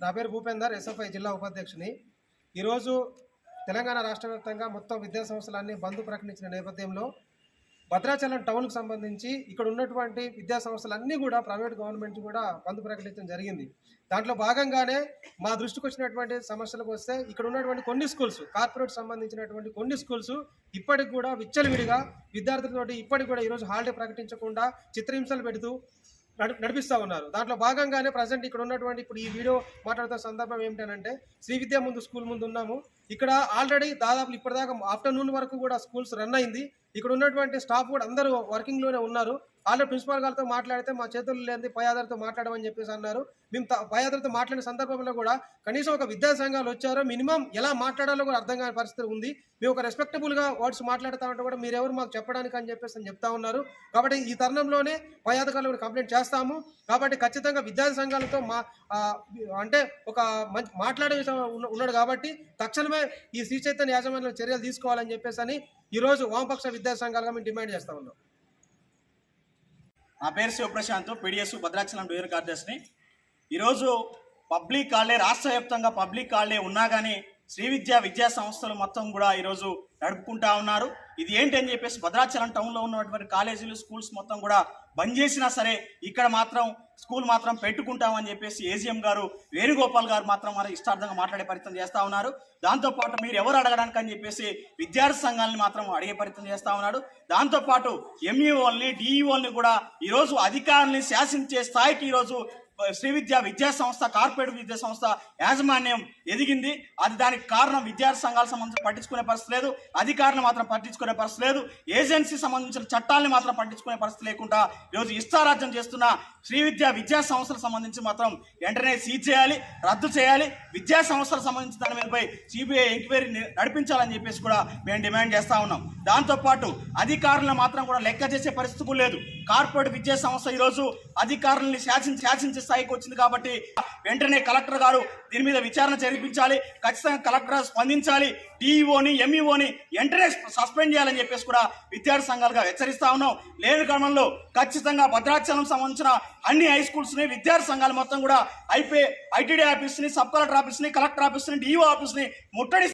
నా పేరు భూపేందర్ ఎస్ఎఫ్ఐ జిల్లా ఉపాధ్యక్షుని. ఈరోజు తెలంగాణ రాష్ట్ర వ్యాప్తంగా మొత్తం విద్యా సంస్థలన్నీ బంద్ ప్రకటించిన నేపథ్యంలో భద్రాచలం టౌన్కు సంబంధించి ఇక్కడ ఉన్నటువంటి విద్యా సంస్థలన్నీ కూడా ప్రైవేట్ గవర్నమెంట్ కూడా బంద్ ప్రకటించడం జరిగింది. దాంట్లో భాగంగానే మా దృష్టికి వచ్చినటువంటి సమస్యలకు వస్తే ఇక్కడ ఉన్నటువంటి కొన్ని స్కూల్స్ కార్పొరేట్ సంబంధించినటువంటి కొన్ని స్కూల్స్ ఇప్పటికి కూడా విచ్చలవిడిగా విద్యార్థులతోటి ఇప్పటికి కూడా ఈరోజు హాలిడే ప్రకటించకుండా చిత్రహింసలు పెడుతూ నడిపిస్తా ఉన్నారు. దాంట్లో భాగంగానే ప్రజెంట్ ఇక్కడ ఉన్నటువంటి ఇప్పుడు ఈ వీడియో మాట్లాడుతున్న సందర్భం ఏమిటంటే శ్రీ విద్యా ముందు స్కూల్ ముందు ఉన్నాము. ఇక్కడ ఆల్రెడీ దాదాపు ఇప్పటిదాకా ఆఫ్టర్నూన్ వరకు కూడా స్కూల్స్ రన్ అయింది. ఇక్కడ ఉన్నటువంటి స్టాఫ్ కూడా అందరూ వర్కింగ్లోనే ఉన్నారు. ఆల్రెడీ ప్రిన్సిపాల్ గారితో మాట్లాడితే మా చేతుల్లో లేని పై ఆధారితో మాట్లాడమని చెప్పేసి అన్నారు. మేము పై ఆధారితో మాట్లాడిన సందర్భంలో కూడా కనీసం ఒక విద్యా సంఘాలు వచ్చారో మినిమం ఎలా మాట్లాడాలో కూడా అర్థం కాని పరిస్థితి ఉంది. మేము ఒక రెస్పెక్టబుల్గా వర్డ్స్ మాట్లాడతామంటే కూడా మీరెవరు మాకు చెప్పడానికి అని చెప్పేసి అని చెప్తా ఉన్నారు. కాబట్టి ఈ తరుణంలోనే పై అధికారులు కూడా కంప్లైంట్ చేస్తాము. కాబట్టి ఖచ్చితంగా విద్యా సంఘాలతో మా అంటే ఒక మంచి మాట్లాడే విషయం ఉన్నాడు కాబట్టి తక్షణమే ఈ శ్రీ చైతన్య యాజమాన్యంలో చర్యలు తీసుకోవాలని చెప్పేసి అని ఈరోజు వామపక్ష విద్యా సంఘాలుగా మేము డిమాండ్ చేస్తా ఉన్నాం. నా పేరు శివప్రశాంత్ పీడిఎస్ భద్రాచలం డివిజన్ కార్యదర్శిని ఈరోజు పబ్లిక్ హాలిడే రాష్ట్ర వ్యాప్తంగా పబ్లిక్ హాలిడే ఉన్నా కానీ శ్రీ విద్యా విద్యా సంస్థలు మొత్తం కూడా ఈరోజు నడుపుకుంటా ఉన్నారు. ఇది ఏంటి అని చెప్పేసి భద్రాచలం టౌన్లో ఉన్నటువంటి కాలేజీలు స్కూల్స్ మొత్తం కూడా బంద్ చేసినా సరే ఇక్కడ మాత్రం స్కూల్ మాత్రం పెట్టుకుంటామని చెప్పేసి ఏజీఎం గారు వేణుగోపాల్ గారు మాత్రం మరి ఇష్టార్థంగా మాట్లాడే ప్రయత్నం చేస్తూ ఉన్నారు. దాంతోపాటు మీరు ఎవరు అడగడానికి అని చెప్పేసి విద్యార్థి సంఘాలని మాత్రం అడిగే ప్రయత్నం చేస్తూ ఉన్నాడు దాంతోపాటు ఎంఈఓల్ని డిఈఓల్ని కూడా ఈరోజు అధికారుల్ని శాసించే స్థాయికి ఈరోజు శ్రీ విద్యా విద్యా సంస్థ కార్పొరేట్ విద్యా సంస్థ యాజమాన్యం ఎదిగింది. అది దానికి కారణం విద్యార్థి సంఘాలకు సంబంధించి పట్టించుకునే పరిస్థితి లేదు. అధికారులు మాత్రం పట్టించుకునే పరిస్థితి లేదు. ఏజెన్సీ సంబంధించిన చట్టాలని మాత్రం పట్టించుకునే పరిస్థితి లేకుండా ఈరోజు ఇష్టారాజ్యం చేస్తున్న శ్రీ విద్యా విద్యా సంస్థలకు సంబంధించి మాత్రం వెంటనే సీజ్ చేయాలి రద్దు చేయాలి. విద్యా సంస్థలకు సంబంధించిన దాని మీదపై సిబిఐ ఎంక్వైరీ నడిపించాలని చెప్పేసి కూడా మేము డిమాండ్ చేస్తూ ఉన్నాం. దాంతోపాటు అధికారులను మాత్రం కూడా లెక్క చేసే పరిస్థితి కూడా లేదు. కార్పొరేట్ విద్యా సంస్థ ఈరోజు అధికారులని శాసించి శాసించే స్థాయికి వచ్చింది కాబట్టి వెంటనే కలెక్టర్ గారు దీని మీద విచారణ జరిపించాలి ఖచ్చితంగా కలెక్టర్ స్పందించాలి డిఈఓని ఎంఈఓని వెంటనే సస్పెండ్ చేయాలని చెప్పేసి కూడా విద్యార్థి సంఘాలుగా హెచ్చరిస్తా ఉన్నాం. లేని క్రమంలో ఖచ్చితంగా భద్రాచలం సంబంధించిన అన్ని హై స్కూల్స్ని విద్యార్థి సంఘాలు మొత్తం కూడా ఐపీ ఐటీడీ ఆఫీస్ని సబ్ కలెక్టర్ ఆఫీస్ని కలెక్టర్ ఆఫీస్ని డిఈఓ ముట్టడి